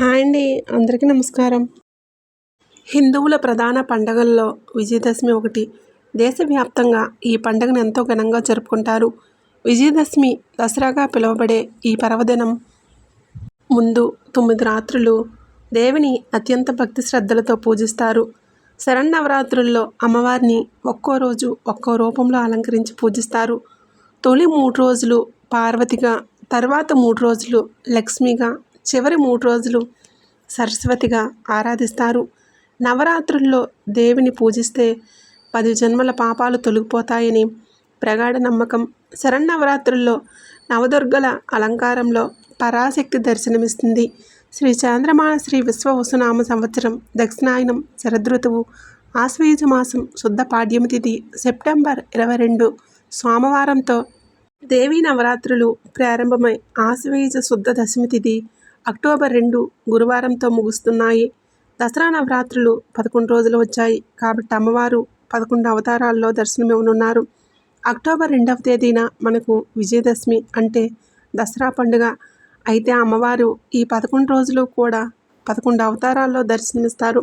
Hi అండి అందరికీ నమస్కారం. హిందువుల ప్రధాన పండగల్లో విజయదశమి ఒకటి. దేశవ్యాప్తంగా ఈ పండుగను ఎంతో ఘనంగా జరుపుకుంటారు. విజయదశమి దసరాగా పిలువబడే ఈ పర్వదినం. ముందు తొమ్మిది రాత్రులు దేవిని అత్యంత భక్తి శ్రద్ధలతో పూజిస్తారు. శరన్నవరాత్రుల్లో అమ్మవారిని ఒక్కో రోజు ఒక్కో రూపంలో అలంకరించి పూజిస్తారు. తొలి మూడు రోజులు పార్వతిగా తర్వాత మూడు రోజులు లక్ష్మిగా చివరి మూడు రోజులు సరస్వతిగా ఆరాధిస్తారు. నవరాత్రుల్లో దేవిని పూజిస్తే పది జన్మల పాపాలు తొలగిపోతాయని ప్రగాఢ నమ్మకం. శరన్నవరాత్రుల్లో నవదుర్గల అలంకారంలో పరాశక్తి దర్శనమిస్తుంది. శ్రీ చాంద్రమాన శ్రీ విశ్వవసునామ సంవత్సరం దక్షిణాయనం శరదృతువు ఆశ్వయుజ మాసం శుద్ధ పాడ్యమి తిథి సెప్టెంబర్ ఇరవై రెండు సోమవారంతో దేవీ నవరాత్రులు ప్రారంభమై ఆశ్వయుజ శుద్ధ దశమి తిథి అక్టోబర్ రెండు గురువారంతో ముగుస్తున్నాయి. దసరా నవరాత్రులు పదకొండు రోజులు వచ్చాయి. కాబట్టి అమ్మవారు పదకొండు అవతారాల్లో దర్శనమివ్వనున్నారు. అక్టోబర్ రెండవ తేదీన మనకు విజయదశమి అంటే దసరా పండుగ. అయితే అమ్మవారు ఈ పదకొండు రోజులు కూడా పదకొండు అవతారాల్లో దర్శనమిస్తారు.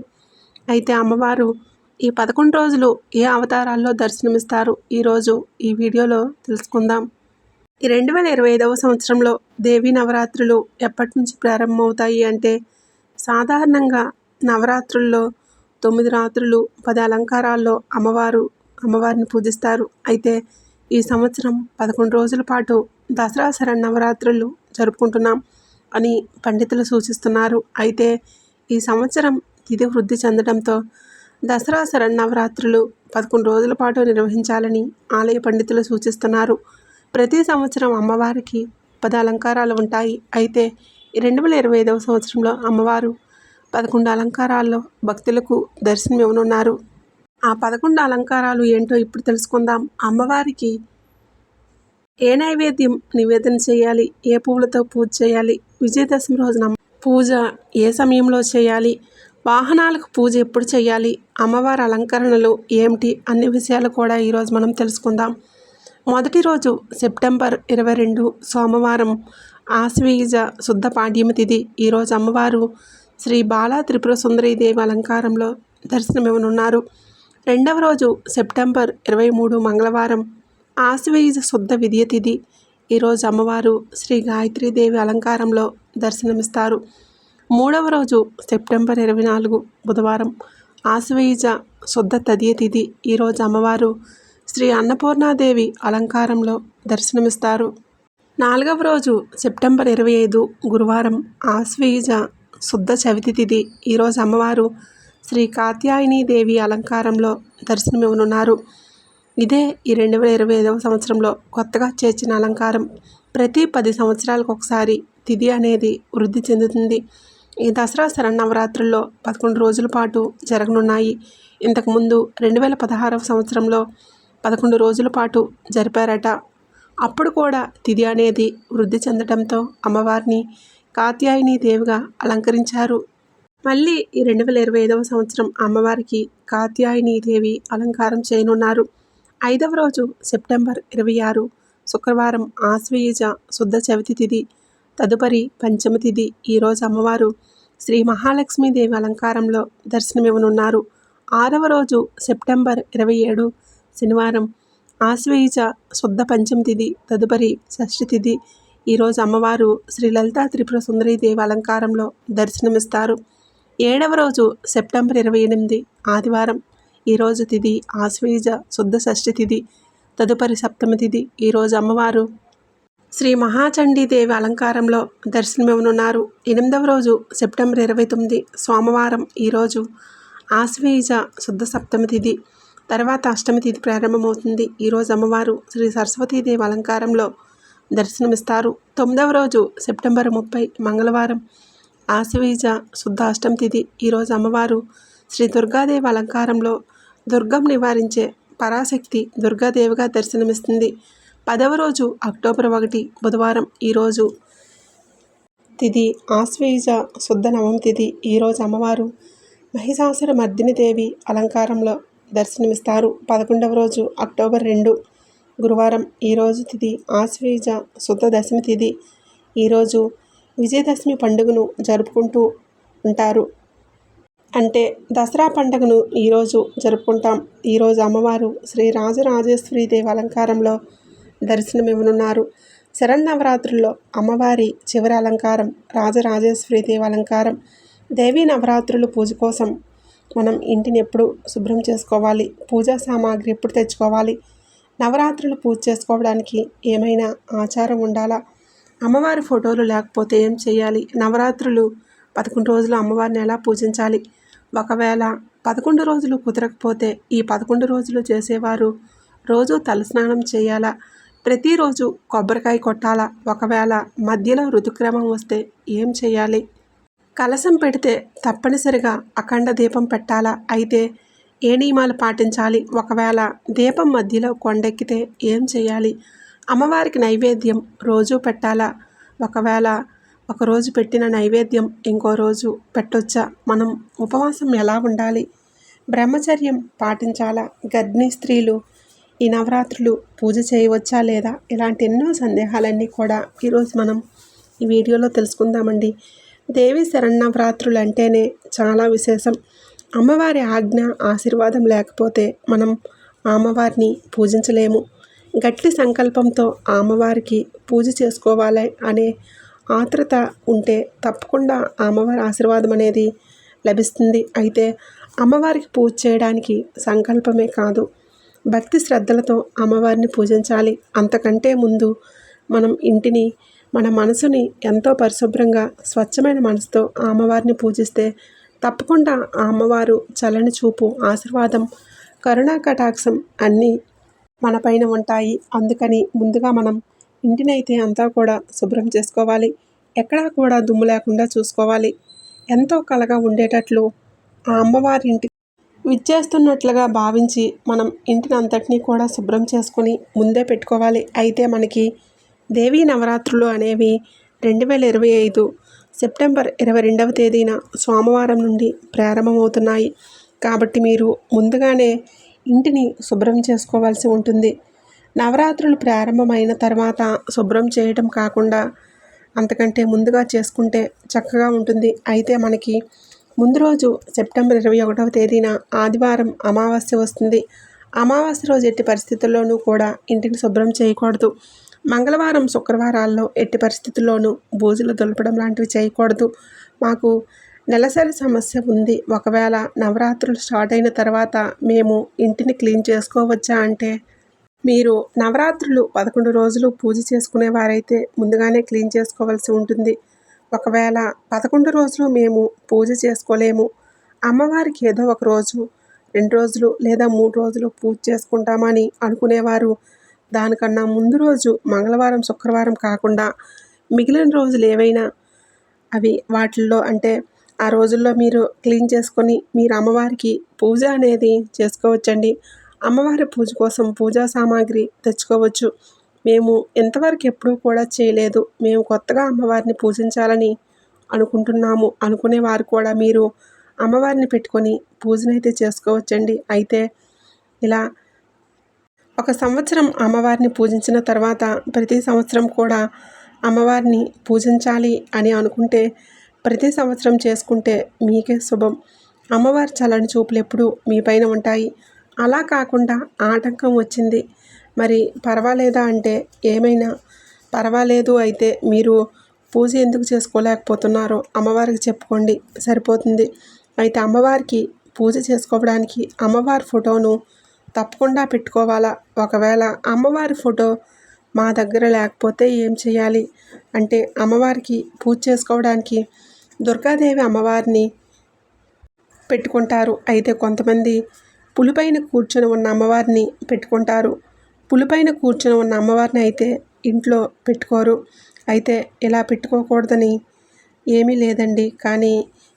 అయితే అమ్మవారు ఈ పదకొండు రోజులు ఏ అవతారాల్లో దర్శనమిస్తారు? ఈరోజు ఈ వీడియోలో తెలుసుకుందాం. ఈ రెండు వేల ఇరవై ఐదవ సంవత్సరంలో దేవీ నవరాత్రులు ఎప్పటి నుంచి ప్రారంభమవుతాయి అంటే సాధారణంగా నవరాత్రుల్లో తొమ్మిది రాత్రులు పది అలంకారాల్లో అమ్మవారు అమ్మవారిని పూజిస్తారు. అయితే ఈ సంవత్సరం పదకొండు రోజుల పాటు దసరా శరన్నవరాత్రులు జరుపుకుంటున్నాం అని పండితులు సూచిస్తున్నారు. అయితే ఈ సంవత్సరం తిథి వృద్ధి చెందడంతో దసరా శరన్నవరాత్రులు పదకొండు రోజుల పాటు నిర్వహించాలని ఆలయ పండితులు సూచిస్తున్నారు. ప్రతి సంవత్సరం అమ్మవారికి పద అలంకారాలు ఉంటాయి. అయితే రెండు వేల ఇరవై ఐదవ సంవత్సరంలో అమ్మవారు పదకొండు అలంకారాల్లో భక్తులకు దర్శనం ఇవ్వనున్నారు. ఆ పదకొండు అలంకారాలు ఏంటో ఇప్పుడు తెలుసుకుందాం. అమ్మవారికి ఏ నైవేద్యం నివేదన చేయాలి? ఏ పువ్వులతో పూజ చేయాలి? విజయదశమి రోజున పూజ ఏ సమయంలో చేయాలి? వాహనాలకు పూజ ఎప్పుడు చేయాలి? అమ్మవారి అలంకరణలు ఏమిటి? అన్ని విషయాలు కూడా ఈరోజు మనం తెలుసుకుందాం. మొదటి రోజు సెప్టెంబర్ ఇరవై రెండు సోమవారం ఆశ్వీజ శుద్ధ పాడ్యమి తిథి ఈరోజు అమ్మవారు శ్రీ బాలా త్రిపుర సుందరీదేవి అలంకారంలో దర్శనమివ్వనున్నారు. రెండవ రోజు సెప్టెంబర్ ఇరవై మూడు మంగళవారం ఆశ్వీజ శుద్ధ విద్య తిథి ఈరోజు అమ్మవారు శ్రీ గాయత్రీదేవి అలంకారంలో దర్శనమిస్తారు. మూడవ రోజు సెప్టెంబర్ ఇరవై నాలుగు బుధవారం ఆశ్వయుజ శుద్ధ తదియ తిథి ఈరోజు అమ్మవారు శ్రీ అన్నపూర్ణాదేవి అలంకారంలో దర్శనమిస్తారు. నాలుగవ రోజు సెప్టెంబర్ ఇరవై ఐదు గురువారం ఆశ్వీజ శుద్ధ చవితి తిథి ఈరోజు అమ్మవారు శ్రీ కాత్యాయని దేవి అలంకారంలో దర్శనమివ్వనున్నారు. ఇదే ఈ రెండు వేల ఇరవై ఐదవ సంవత్సరంలో కొత్తగా చేర్చిన అలంకారం. ప్రతి పది సంవత్సరాలకు ఒకసారి తిథి అనేది వృద్ధి చెందుతుంది. ఈ దసరా శరన్నవరాత్రుల్లో పదకొండు రోజుల పాటు జరగనున్నాయి. ఇంతకుముందు రెండు వేల పదహారవ సంవత్సరంలో పదకొండు రోజుల పాటు జరిపారట. అప్పుడు కూడా తిథి అనేది వృద్ధి చెందడంతో అమ్మవారిని కాత్యాయని దేవిగా అలంకరించారు. మళ్ళీ ఈ రెండు వేల ఇరవై ఐదవ సంవత్సరం అమ్మవారికి కాత్యాయని దేవి అలంకారం చేయనున్నారు. ఐదవ రోజు సెప్టెంబర్ ఇరవై ఆరు శుక్రవారం ఆశ్వయుజ శుద్ధ చవితి తిథి తదుపరి పంచమి తిథి ఈరోజు అమ్మవారు శ్రీ మహాలక్ష్మీదేవి అలంకారంలో దర్శనమివ్వనున్నారు. ఆరవ రోజు సెప్టెంబర్ ఇరవై ఏడు శనివారం ఆశ్వయుజ శుద్ధ పంచమి తిథి తదుపరి షష్ఠి తిథి ఈరోజు అమ్మవారు శ్రీ లలితా త్రిపుర సుందరీదేవి అలంకారంలో దర్శనమిస్తారు. ఏడవ రోజు సెప్టెంబర్ ఇరవై ఎనిమిది ఆదివారం. ఈరోజు తిథి ఆశ్వీజ శుద్ధ షష్ఠి తిథి తదుపరి సప్తమి తిథి ఈరోజు అమ్మవారు శ్రీ మహాచండీదేవి అలంకారంలో దర్శనమివ్వనున్నారు. ఎనిమిదవ రోజు సెప్టెంబర్ ఇరవై తొమ్మిది సోమవారం. ఈరోజు ఆశ్వీజ శుద్ధ సప్తమి తిథి తర్వాత అష్టమి తిథి ప్రారంభమవుతుంది. ఈరోజు అమ్మవారు శ్రీ సరస్వతీదేవి అలంకారంలో దర్శనమిస్తారు. తొమ్మిదవ రోజు సెప్టెంబర్ ముప్పై మంగళవారం ఆశవీజ శుద్ధ అష్టమి తిథి ఈరోజు అమ్మవారు శ్రీ దుర్గాదేవి అలంకారంలో దుర్గం నివారించే పరాశక్తి దుర్గాదేవిగా దర్శనమిస్తుంది. పదవ రోజు అక్టోబర్ ఒకటి బుధవారం. ఈరోజు తిథి ఆశ్వేజ శుద్ధ నవమి తిథి. ఈరోజు అమ్మవారు మహిషాసుర మర్దిని దేవి అలంకారంలో దర్శనమిస్తారు. పదకొండవ రోజు అక్టోబర్ రెండు గురువారం ఈరోజు తిథి ఆశ్వీజ శుద్ధ దశమి తిథి ఈరోజు విజయదశమి పండుగను జరుపుకుంటూ ఉంటారు. అంటే దసరా పండుగను ఈరోజు జరుపుకుంటాం. ఈరోజు అమ్మవారు శ్రీ రాజరాజేశ్వరి దేవి అలంకారంలో దర్శనమివ్వనున్నారు. శరన్నవరాత్రుల్లో అమ్మవారి చివరి అలంకారం రాజరాజేశ్వరి దేవి అలంకారం దేవీ నవరాత్రులు పూజ కోసం మనం ఇంటిని ఎప్పుడు శుభ్రం చేసుకోవాలి? పూజా సామాగ్రి ఎప్పుడు తెచ్చుకోవాలి? నవరాత్రులు పూజ చేసుకోవడానికి ఏమైనా ఆచారం ఉండాలా? అమ్మవారి ఫోటోలు లేకపోతే ఏం చేయాలి? నవరాత్రులు పదకొండు రోజులు అమ్మవారిని ఎలా పూజించాలి? ఒకవేళ పదకొండు రోజులు కుదరకపోతే ఈ పదకొండు రోజులు చేసేవారు రోజు తలస్నానం చేయాలా? ప్రతిరోజు కొబ్బరికాయ కొట్టాలా? ఒకవేళ మధ్యలో ఋతుక్రమం వస్తే ఏం చేయాలి? కలశం పెడితే తప్పనిసరిగా అఖండ దీపం పెట్టాలా? అయితే ఏ నియమాలు పాటించాలి? ఒకవేళ దీపం మధ్యలో కొండెక్కితే ఏం చేయాలి? అమ్మవారికి నైవేద్యం రోజు పెట్టాలా? ఒకవేళ ఒకరోజు పెట్టిన నైవేద్యం ఇంకో రోజు పెట్టొచ్చా? మనం ఉపవాసం ఎలా ఉండాలి? బ్రహ్మచర్యం పాటించాలా? గర్భిణీ స్త్రీలు ఈ నవరాత్రులు పూజ చేయవచ్చా లేదా? ఇలాంటి ఎన్నో సందేహాలన్నీ కూడా ఈరోజు మనం ఈ వీడియోలో తెలుసుకుందామండి. దేవి శరణవరాత్రులు అంటేనే చాలా విశేషం. అమ్మవారి ఆజ్ఞ ఆశీర్వాదం లేకపోతే మనం అమ్మవారిని పూజించలేము. గట్టి సంకల్పంతో అమ్మవారికి పూజ చేసుకోవాలి అనే ఆత్రత ఉంటే తప్పకుండా అమ్మవారి ఆశీర్వాదం అనేది లభిస్తుంది. అయితే అమ్మవారికి పూజ చేయడానికి సంకల్పమే కాదు భక్తి శ్రద్ధలతో అమ్మవారిని పూజించాలి. అంతకంటే ముందు మనం ఇంటిని మన మనసుని ఎంతో పరిశుభ్రంగా స్వచ్ఛమైన మనసుతో అమ్మవారిని పూజిస్తే తప్పకుండా ఆ అమ్మవారు చల్లని చూపు ఆశీర్వాదం కరుణా కటాక్షం అన్నీ మనపైన ఉంటాయి. అందుకని ముందుగా మనం ఇంటినైతే అంతా కూడా శుభ్రం చేసుకోవాలి. ఎక్కడా కూడా దుమ్ము లేకుండా చూసుకోవాలి. ఎంతో కలగా ఉండేటట్లు ఆ అమ్మవారి ఇంటి విచ్చేస్తున్నట్లుగా భావించి మనం ఇంటిని అంతటినీ కూడా శుభ్రం చేసుకొని ముందే పెట్టుకోవాలి. అయితే మనకి దేవీ నవరాత్రులు అనేవి రెండు వేల ఇరవై ఐదు సెప్టెంబర్ ఇరవై రెండవ తేదీన సోమవారం నుండి ప్రారంభమవుతున్నాయి. కాబట్టి మీరు ముందుగానే ఇంటిని శుభ్రం చేసుకోవాల్సి ఉంటుంది. నవరాత్రులు ప్రారంభమైన తర్వాత శుభ్రం చేయటం కాకుండా అంతకంటే ముందుగా చేసుకుంటే చక్కగా ఉంటుంది. అయితే మనకి ముందు రోజు సెప్టెంబర్ ఇరవై ఒకటవ తేదీన ఆదివారం అమావాస్య వస్తుంది. అమావాస్య రోజు ఎట్టి పరిస్థితుల్లోనూ కూడా ఇంటిని శుభ్రం చేయకూడదు. మంగళవారం శుక్రవారాల్లో ఎట్టి పరిస్థితుల్లోనూ బూజులు దులపడం లాంటివి చేయకూడదు. మాకు నెలసరి సమస్య ఉంది. ఒకవేళ నవరాత్రులు స్టార్ట్ అయిన తర్వాత మేము ఇంటిని క్లీన్ చేసుకోవచ్చా అంటే మీరు నవరాత్రులు పదకొండు రోజులు పూజ చేసుకునే వారైతే ముందుగానే క్లీన్ చేసుకోవాల్సి ఉంటుంది. ఒకవేళ పదకొండు రోజులు మేము పూజ చేసుకోలేము. అమ్మవారికి ఏదో ఒక రోజు రెండు రోజులు లేదా మూడు రోజులు పూజ చేసుకుంటామని అనుకునేవారు. దానికన్నా ముందు రోజు మంగళవారం శుక్రవారం కాకుండా మిగిలిన రోజులు ఏవైనా అవి వాటిల్లో అంటే ఆ రోజుల్లో మీరు క్లీన్ చేసుకొని మీరు అమ్మవారికి పూజ అనేది చేసుకోవచ్చండి. అమ్మవారి పూజ కోసం పూజా సామాగ్రి తెచ్చుకోవచ్చు. మేము ఇంతవరకు ఎప్పుడూ కూడా చేయలేదు. మేము కొత్తగా అమ్మవారిని పూజించాలని అనుకుంటున్నాము. అనుకునే వారు కూడా మీరు అమ్మవారిని పెట్టుకొని పూజనైతే చేసుకోవచ్చండి. అయితే ఇలా ఒక సంవత్సరం అమ్మవారిని పూజించిన తర్వాత ప్రతి సంవత్సరం కూడా అమ్మవారిని పూజించాలి అని అనుకుంటే ప్రతి సంవత్సరం చేసుకుంటే మీకే శుభం. అమ్మవారి చల్లని చూపులు ఎప్పుడూ మీ పైన ఉంటాయి. అలా కాకుండా ఆటంకం వచ్చింది. మరి పర్వాలేదా అంటే ఏమైనా? పర్వాలేదు అయితే మీరు పూజ ఎందుకు చేసుకోలేకపోతున్నారో అమ్మవారికి చెప్పుకోండి. సరిపోతుంది. అయితే అమ్మవారికి పూజ చేసుకోవడానికి అమ్మవారి ఫోటోను తప్పకుండా పెట్టుకోవాలా. ఒకవేళ అమ్మవారి ఫోటో మా దగ్గర లేకపోతే ఏం చేయాలి? అంటే అమ్మవారికి పూజ చేసుకోవడానికి దుర్గాదేవి అమ్మవారిని పెట్టుకుంటారు. అయితే కొంతమంది పులిపైన కూర్చొని ఉన్న అమ్మవారిని పెట్టుకుంటారు. పులిపైన కూర్చొని ఉన్న అమ్మవారిని అయితే ఇంట్లో పెట్టుకోరు. అయితే ఇలా పెట్టుకోకూడదని ఏమీ లేదండి. కానీ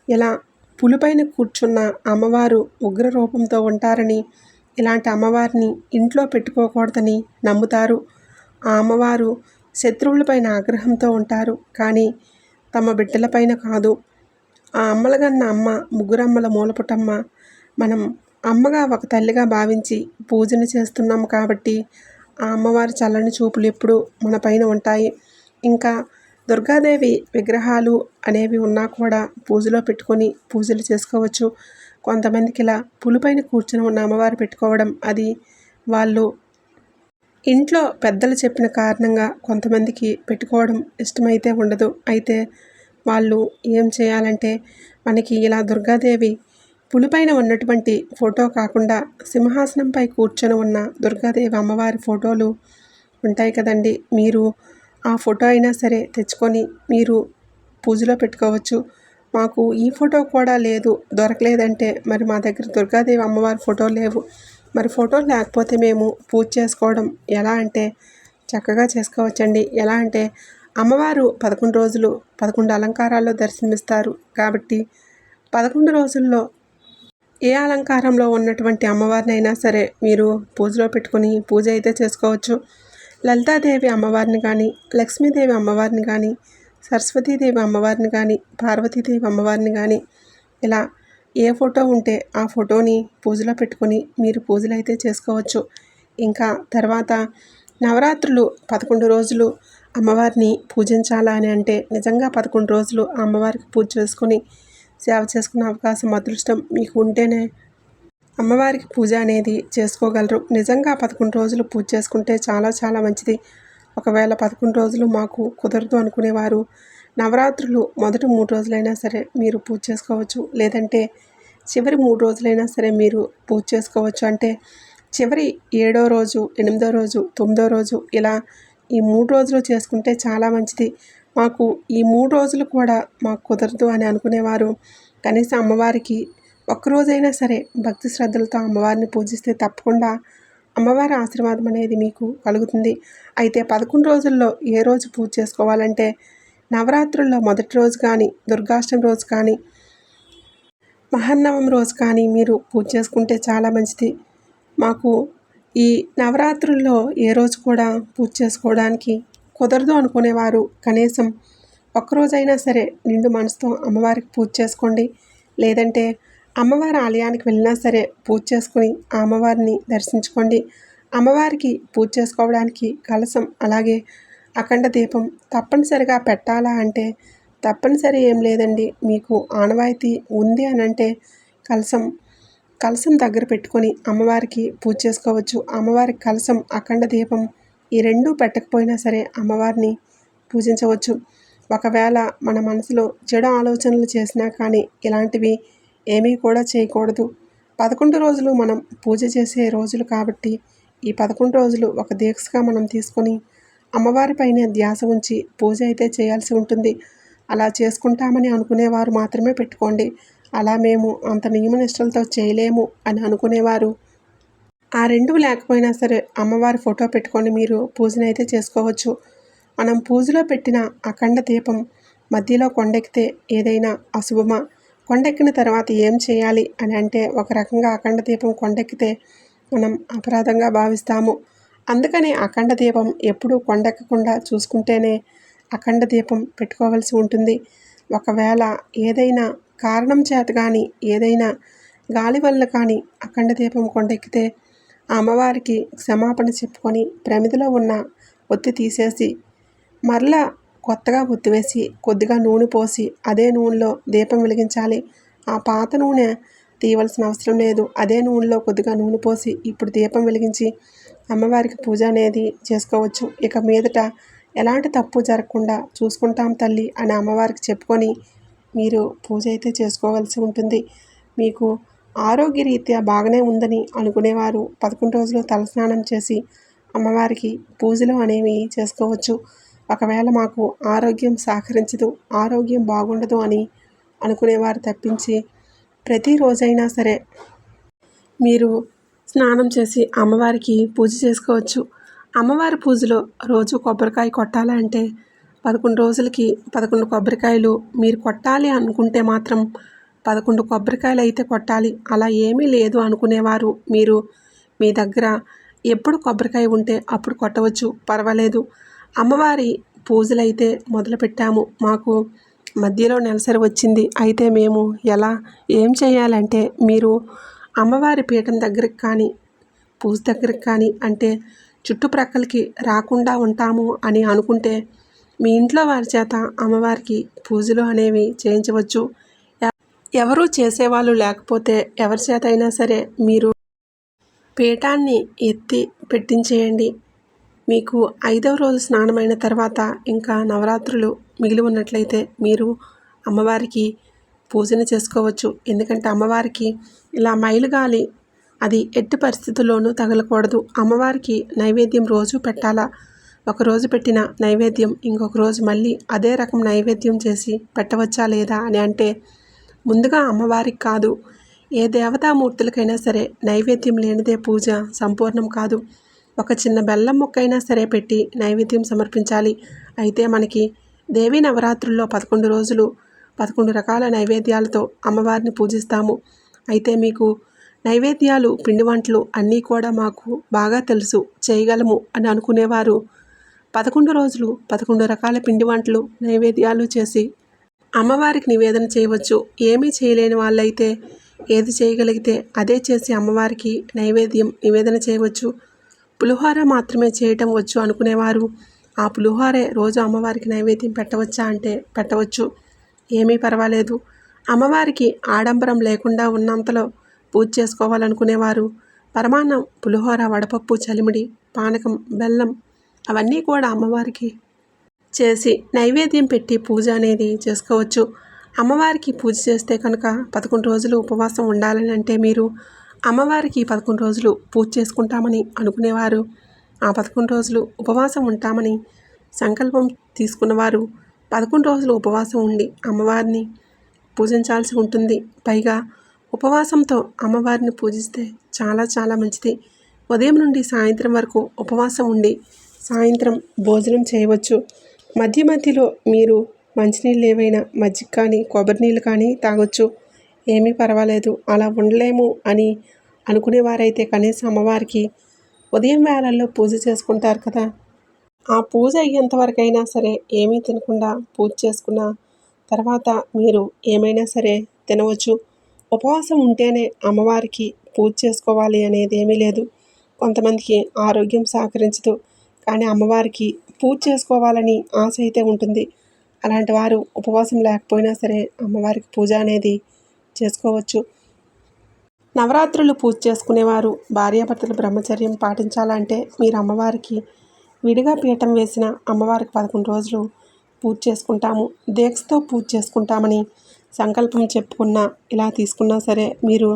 ఇలా పులిపైన కూర్చున్న అమ్మవారు ఉగ్ర రూపంతో ఉంటారని ఇలాంటి అమ్మవారిని ఇంట్లో పెట్టుకోకూడదని నమ్ముతారు. ఆ అమ్మవారు శత్రువులపైన ఆగ్రహంతో ఉంటారు కానీ తమ బిడ్డలపైన కాదు. ఆ అమ్మలగన్న అమ్మ ముగ్గురమ్మల మూలపుటమ్మ మనం అమ్మగా ఒక తల్లిగా భావించి పూజను చేస్తున్నాము కాబట్టి ఆ అమ్మవారి చల్లని చూపులు ఎప్పుడూ మన పైన ఉంటాయి. ఇంకా దుర్గాదేవి విగ్రహాలు అనేవి ఉన్నా కూడా పూజలో పెట్టుకొని పూజలు చేసుకోవచ్చు. కొంతమందికి ఇలా పులిపైన కూర్చుని ఉన్న అమ్మవారు పెట్టుకోవడం అది వాళ్ళు ఇంట్లో పెద్దలు చెప్పిన కారణంగా కొంతమందికి పెట్టుకోవడం ఇష్టమైతే ఉండదు. అయితే వాళ్ళు ఏం చేయాలంటే మనకి ఇలా దుర్గాదేవి పులిపైన ఉన్నటువంటి ఫోటో కాకుండా సింహాసనంపై కూర్చొని ఉన్న దుర్గాదేవి అమ్మవారి ఫోటోలు ఉంటాయి కదండి. మీరు ఆ ఫోటో అయినా సరే తెచ్చుకొని మీరు పూజలో పెట్టుకోవచ్చు. మాకు ఈ ఫోటో కూడా లేదు దొరకలేదంటే మరి మా దగ్గర దుర్గాదేవి అమ్మవారి ఫోటో లేవు. మరి ఫోటో లేకపోతే మేము పూజ చేసుకోవడం ఎలా అంటే చక్కగా చేసుకోవచ్చండి. ఎలా అంటే అమ్మవారు పదకొండు రోజులు పదకొండు అలంకారాల్లో దర్శనమిస్తారు కాబట్టి పదకొండు రోజుల్లో ఏ అలంకారంలో ఉన్నటువంటి అమ్మవారినైనా సరే మీరు పూజలో పెట్టుకుని పూజ అయితే చేసుకోవచ్చు. లలితాదేవి అమ్మవారిని కానీ లక్ష్మీదేవి అమ్మవారిని కానీ సరస్వతీదేవి అమ్మవారిని కానీ పార్వతీదేవి అమ్మవారిని కానీ ఇలా ఏ ఫోటో ఉంటే ఆ ఫోటోని పూజలో పెట్టుకొని మీరు పూజలు అయితే చేసుకోవచ్చు. ఇంకా తర్వాత నవరాత్రులు పదకొండు రోజులు అమ్మవారిని పూజించాలా అని అంటే నిజంగా పదకొండు రోజులు అమ్మవారికి పూజ చేసుకొని సేవ చేసుకునే అవకాశం అదృష్టం మీకు ఉంటేనే అమ్మవారికి పూజ అనేది చేసుకోగలరు. నిజంగా పదకొండు రోజులు పూజ చేసుకుంటే చాలా చాలా మంచిది. ఒకవేళ పదకొండు రోజులు మాకు కుదరదు అనుకునేవారు నవరాత్రులు మొదటి మూడు రోజులైనా సరే మీరు పూజ చేసుకోవచ్చు. లేదంటే చివరి మూడు రోజులైనా సరే మీరు పూజ చేసుకోవచ్చు. అంటే చివరి ఏడో రోజు ఎనిమిదో రోజు తొమ్మిదో రోజు ఇలా ఈ మూడు రోజులు చేసుకుంటే చాలా మంచిది. మాకు ఈ మూడు రోజులు కూడా మాకు కుదరదు అని అనుకునేవారు. కనీసం అమ్మవారికి ఒక్కరోజైనా సరే భక్తి శ్రద్ధలతో అమ్మవారిని పూజిస్తే తప్పకుండా అమ్మవారి ఆశీర్వాదం అనేది మీకు కలుగుతుంది. అయితే పదకొండు రోజుల్లో ఏ రోజు పూజ చేసుకోవాలంటే నవరాత్రుల్లో మొదటి రోజు కానీ దుర్గాష్టమి రోజు కానీ మహన్నవం రోజు కానీ మీరు పూజ చేసుకుంటే చాలా మంచిది. మాకు ఈ నవరాత్రుల్లో ఏ రోజు కూడా పూజ చేసుకోవడానికి కుదరదు అనుకునేవారు. కనీసం ఒక్కరోజైనా సరే నిండు మనసుతో అమ్మవారికి పూజ చేసుకోండి. లేదంటే అమ్మవారి ఆలయానికి వెళ్ళినా సరే పూజ చేసుకుని ఆ అమ్మవారిని దర్శించుకోండి. అమ్మవారికి పూజ చేసుకోవడానికి కలసం అలాగే అఖండ దీపం తప్పనిసరిగా పెట్టాలా అంటే తప్పనిసరి ఏం లేదండి. మీకు ఆనవాయితీ ఉంది అని అంటే కలసం కలసం దగ్గర పెట్టుకొని అమ్మవారికి పూజ చేసుకోవచ్చు. అమ్మవారి కలసం అఖండ దీపం ఈ రెండూ పెట్టకపోయినా సరే అమ్మవారిని పూజించవచ్చు. ఒకవేళ మన మనసులో చెడు ఆలోచనలు చేసినా కానీ ఇలాంటివి ఏమీ కూడా చేయకూడదు. పదకొండు రోజులు మనం పూజ చేసే రోజులు కాబట్టి ఈ పదకొండు రోజులు ఒక దీక్షగా మనం తీసుకొని అమ్మవారిపైనే ధ్యాస ఉంచి పూజ అయితే చేయాల్సి ఉంటుంది. అలా చేసుకుంటామని అనుకునేవారు మాత్రమే పెట్టుకోండి. అలా మేము అంత నియమనిష్టలతో చేయలేము అని అనుకునేవారు. ఆ రెండు లేకపోయినా సరే అమ్మవారి ఫోటో పెట్టుకొని మీరు పూజనైతే చేసుకోవచ్చు. మనం పూజలో పెట్టిన అఖండ దీపం మధ్యలో కొండెక్కితే ఏదైనా అశుభమా? కొండెక్కిన తర్వాత ఏం చేయాలి అని అంటే ఒక రకంగా అఖండ దీపం కొండెక్కితే మనం అపరాధంగా భావిస్తాము. అందుకని అఖండ దీపం ఎప్పుడూ కొండెక్కకుండా చూసుకుంటేనే అఖండ దీపం పెట్టుకోవాల్సి ఉంటుంది. ఒకవేళ ఏదైనా కారణం చేత కానీ ఏదైనా గాలి వల్ల కానీ అఖండ దీపం కొండెక్కితే అమ్మవారికి క్షమాపణ చెప్పుకొని ప్రమిదిలో ఉన్న ఒత్తి తీసేసి మరలా కొత్తగా ఒత్తివేసి కొద్దిగా నూనె పోసి అదే నూనెలో దీపం వెలిగించాలి. ఆ పాత నూనె తీయవలసిన అవసరం లేదు. అదే నూనెలో కొద్దిగా నూనె పోసి ఇప్పుడు దీపం వెలిగించి అమ్మవారికి పూజ అనేది చేసుకోవచ్చు. ఇక మీదట ఎలాంటి తప్పు జరగకుండా చూసుకుంటాం తల్లి అని అమ్మవారికి చెప్పుకొని మీరు పూజ అయితే చేసుకోవాల్సి ఉంటుంది. మీకు ఆరోగ్యరీత్యా బాగానే ఉందని అనుకునేవారు. పదకొండు రోజులు తలస్నానం చేసి అమ్మవారికి పూజలు అనేవి చేసుకోవచ్చు. ఒకవేళ మాకు ఆరోగ్యం సహకరించదు ఆరోగ్యం బాగుండదు అని అనుకునేవారు తప్పించి ప్రతిరోజైనా సరే మీరు స్నానం చేసి అమ్మవారికి పూజ చేసుకోవచ్చు. అమ్మవారి పూజలో రోజు కొబ్బరికాయ కొట్టాలంటే పదకొండు రోజులకి పదకొండు కొబ్బరికాయలు మీరు కొట్టాలి అనుకుంటే మాత్రం పదకొండు కొబ్బరికాయలు అయితే కొట్టాలి. అలా ఏమీ లేదు అనుకునేవారు. మీరు మీ దగ్గర ఎప్పుడు కొబ్బరికాయ ఉంటే అప్పుడు కొట్టవచ్చు. పర్వాలేదు. అమ్మవారి పూజలైతే మొదలుపెట్టాము. మాకు మధ్యలో నెలసరి వచ్చింది. అయితే మేము ఎలా ఏం చేయాలంటే మీరు అమ్మవారి పీఠం దగ్గరికి కానీ పూజ దగ్గరికి కానీ అంటే చుట్టుప్రక్కలకి రాకుండా ఉంటాము అని అనుకుంటే మీ ఇంట్లో వారి చేత అమ్మవారికి పూజలు అనేవి చేయించవచ్చు. ఎవరు ఎవరూ చేసేవాళ్ళు లేకపోతే ఎవరి చేత అయినా సరే మీరు పీఠాన్ని ఎత్తి పెట్టించేయండి. మీకు ఐదవ రోజు స్నానమైన తర్వాత ఇంకా నవరాత్రులు మిగిలి ఉన్నట్లయితే మీరు అమ్మవారికి పూజను చేసుకోవచ్చు. ఎందుకంటే అమ్మవారికి ఇలా మైలుగాలి అది ఎట్టి పరిస్థితుల్లోనూ తగలకూడదు. అమ్మవారికి నైవేద్యం రోజు పెట్టాలా? ఒకరోజు పెట్టిన నైవేద్యం ఇంకొక రోజు మళ్ళీ అదే రకం నైవేద్యం చేసి పెట్టవచ్చా లేదా అని అంటే ముందుగా అమ్మవారికి కాదు. ఏ దేవతామూర్తులకైనా సరే నైవేద్యం లేనిదే పూజ సంపూర్ణం కాదు. ఒక చిన్న బెల్లం ముక్కైనా సరే పెట్టి నైవేద్యం సమర్పించాలి. అయితే మనకి దేవీ నవరాత్రుల్లో పదకొండు రోజులు పదకొండు రకాల నైవేద్యాలతో అమ్మవారిని పూజిస్తాము. అయితే మీకు నైవేద్యాలు పిండి వంటలు అన్నీ కూడా మాకు బాగా తెలుసు చేయగలము అని అనుకునేవారు. పదకొండు రోజులు పదకొండు రకాల పిండి వంటలు నైవేద్యాలు చేసి అమ్మవారికి నివేదన చేయవచ్చు. ఏమీ చేయలేని వాళ్ళైతే ఏది చేయగలిగితే అదే చేసి అమ్మవారికి నైవేద్యం నివేదన చేయవచ్చు. పులిహోర మాత్రమే చేయటం వచ్చు అనుకునేవారు. ఆ పులిహోరే రోజు అమ్మవారికి నైవేద్యం పెట్టవచ్చా అంటే పెట్టవచ్చు. ఏమీ పర్వాలేదు. అమ్మవారికి ఆడంబరం లేకుండా ఉన్నంతలో పూజ చేసుకోవాలనుకునేవారు. పరమాన్నం పులిహోర వడపప్పు చలిమిడి పానకం బెల్లం అవన్నీ కూడా అమ్మవారికి చేసి నైవేద్యం పెట్టి పూజ అనేది చేసుకోవచ్చు. అమ్మవారికి పూజ చేస్తే కనుక పదకొండు రోజులు ఉపవాసం ఉండాలని అంటే మీరు అమ్మవారికి పదకొండు రోజులు పూజ చేసుకుంటామని అనుకునేవారు. ఆ పదకొండు రోజులు ఉపవాసం ఉంటామని సంకల్పం తీసుకున్నవారు. పదకొండు రోజులు ఉపవాసం ఉండి అమ్మవారిని పూజించాల్సి ఉంటుంది. పైగా ఉపవాసంతో అమ్మవారిని పూజిస్తే చాలా చాలా మంచిది. ఉదయం నుండి సాయంత్రం వరకు ఉపవాసం ఉండి సాయంత్రం భోజనం చేయవచ్చు. మధ్య మధ్యలో మీరు మంచినీళ్ళు ఏవైనా మజ్జిగ కానీ కొబ్బరి నీళ్ళు కానీ తాగొచ్చు. ఏమీ పర్వాలేదు అలా ఉండలేము అని అనుకునేవారైతే కనీసం అమ్మవారికి ఉదయం వేళల్లో పూజ చేసుకుంటారు కదా. ఆ పూజ అయ్యేంతవరకైనా సరే ఏమీ తినకుండా పూజ చేసుకున్న తర్వాత మీరు ఏమైనా సరే తినవచ్చు. ఉపవాసం ఉంటేనే అమ్మవారికి పూజ చేసుకోవాలి అనేది ఏమీ లేదు. కొంతమందికి ఆరోగ్యం సహకరించదు కానీ అమ్మవారికి పూజ చేసుకోవాలని ఆశ అయితే ఉంటుంది. అలాంటి వారు ఉపవాసం లేకపోయినా సరే అమ్మవారికి పూజ అనేది చేసుకోవచ్చు. నవరాత్రులు పూజ చేసుకునేవారు. భార్యాభర్తలు బ్రహ్మచర్యం పాటించాలంటే మీరు అమ్మవారికి విడిగా పీఠం వేసిన అమ్మవారికి పదకొండు రోజులు పూజ చేసుకుంటాము. దీక్షతో పూజ చేసుకుంటామని సంకల్పం చెప్పుకున్నా ఇలా తీసుకున్నా సరే మీరు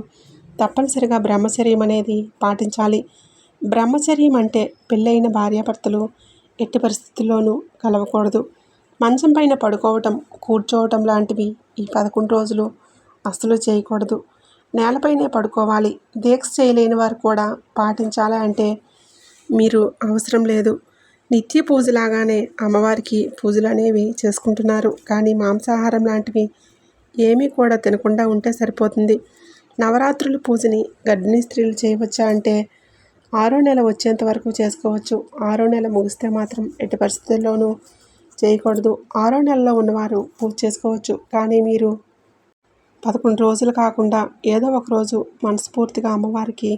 తప్పనిసరిగా బ్రహ్మచర్యం అనేది పాటించాలి. బ్రహ్మచర్యం అంటే పెళ్ళైన భార్యాభర్తలు ఎట్టి పరిస్థితుల్లోనూ కలవకూడదు. మంచం పైన పడుకోవటం కూర్చోవటం లాంటివి ఈ పదకొండు రోజులు అస్సలు చేయకూడదు. నేలపైనే పడుకోవాలి. దీక్ష చేయలేని వారు కూడా పాటించాలి అంటే మీరు అవసరం లేదు. నిత్య పూజలాగానే అమ్మవారికి పూజలు అనేవి చేసుకుంటున్నారు. కానీ మాంసాహారం లాంటివి ఏమీ కూడా తినకుండా ఉంటే సరిపోతుంది. నవరాత్రుల పూజని గర్భిణీ స్త్రీలు చేయవచ్చా అంటే ఆరో నెల వచ్చేంత వరకు చేసుకోవచ్చు. ఆరో నెల ముగిస్తే మాత్రం ఎట్టి పరిస్థితుల్లోనూ చేయకూడదు. ఆరో నెలలో ఉన్నవారు పూజ చేసుకోవచ్చు. కానీ మీరు పదకొండు రోజులు కాకుండా ఏదో ఒక రోజు మనస్ఫూర్తిగా అమ్మవారికి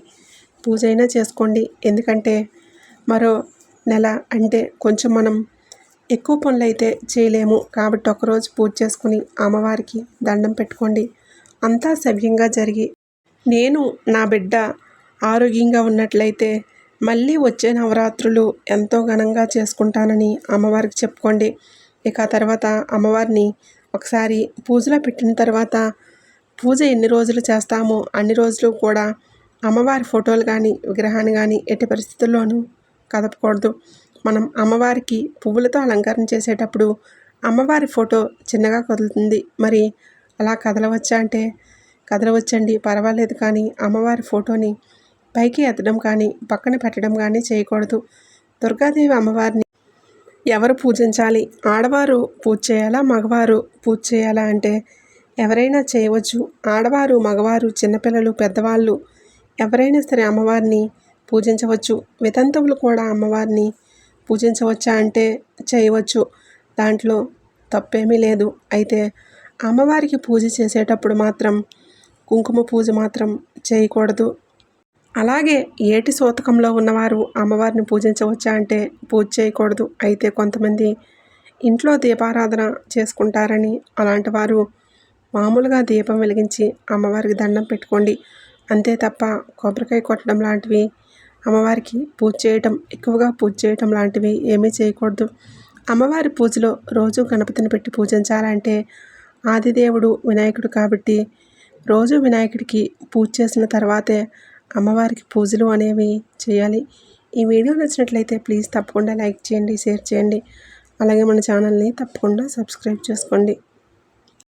పూజ అయినా చేసుకోండి. ఎందుకంటే మరో నెల అంటే కొంచెం మనం ఎక్కువ పనులు అయితే చేయలేము. కాబట్టి ఒకరోజు పూజ చేసుకుని అమ్మవారికి దండం పెట్టుకోండి. అంతా సవ్యంగా జరిగి నేను నా బిడ్డ ఆరోగ్యంగా ఉన్నట్లయితే మళ్ళీ వచ్చే నవరాత్రులు ఎంతో ఘనంగా చేసుకుంటానని అమ్మవారికి చెప్పుకోండి. ఇక తర్వాత అమ్మవారిని ఒకసారి పూజలో పెట్టిన తర్వాత పూజ ఎన్ని రోజులు చేస్తామో అన్ని రోజులు కూడా అమ్మవారి ఫోటోలు కానీ విగ్రహాన్ని కానీ ఎట్టి పరిస్థితుల్లోనూ కదపకూడదు. మనం అమ్మవారికి పువ్వులతో అలంకరణ చేసేటప్పుడు అమ్మవారి ఫోటో చిన్నగా కదులుతుంది. మరి అలా కదలవచ్చా అంటే కదలవచ్చండి పర్వాలేదు కానీ అమ్మవారి ఫోటోని పైకి ఎత్తడం కానీ పక్కన పెట్టడం కానీ చేయకూడదు. దుర్గాదేవి అమ్మవారిని ఎవరు పూజించాలి? ఆడవారు పూజ చేయాలా? మగవారు పూజ చేయాలా అంటే ఎవరైనా చేయవచ్చు. ఆడవారు మగవారు చిన్నపిల్లలు పెద్దవాళ్ళు ఎవరైనా సరే అమ్మవారిని పూజించవచ్చు. వితంతువులు కూడా అమ్మవారిని పూజించవచ్చా అంటే చేయవచ్చు. దాంట్లో తప్పేమీ లేదు. అయితే అమ్మవారికి పూజ చేసేటప్పుడు మాత్రం కుంకుమ పూజ మాత్రం చేయకూడదు. అలాగే ఏటి సూతకంలో ఉన్నవారు అమ్మవారిని పూజించవచ్చా అంటే పూజ చేయకూడదు. అయితే కొంతమంది ఇంట్లో దీపారాధన చేసుకుంటారని అలాంటి వారు మామూలుగా దీపం వెలిగించి అమ్మవారికి దండం పెట్టుకోండి. అంతే తప్ప కొబ్బరికాయ కొట్టడం లాంటివి అమ్మవారికి పూజ చేయటం ఎక్కువగా పూజ చేయటం లాంటివి ఏమీ చేయకూడదు. అమ్మవారి పూజలో రోజు గణపతిని పెట్టి పూజించాలంటే ఆదిదేవుడు వినాయకుడు కాబట్టి రోజు వినాయకుడికి పూజ చేసిన తర్వాతే అమ్మవారికి పూజలు అనేవి చేయాలి. ఈ వీడియో నచ్చినట్లయితే ప్లీజ్ తప్పకుండా లైక్ చేయండి షేర్ చేయండి. అలాగే మన ఛానల్ని తప్పకుండా సబ్స్క్రైబ్ చేసుకోండి.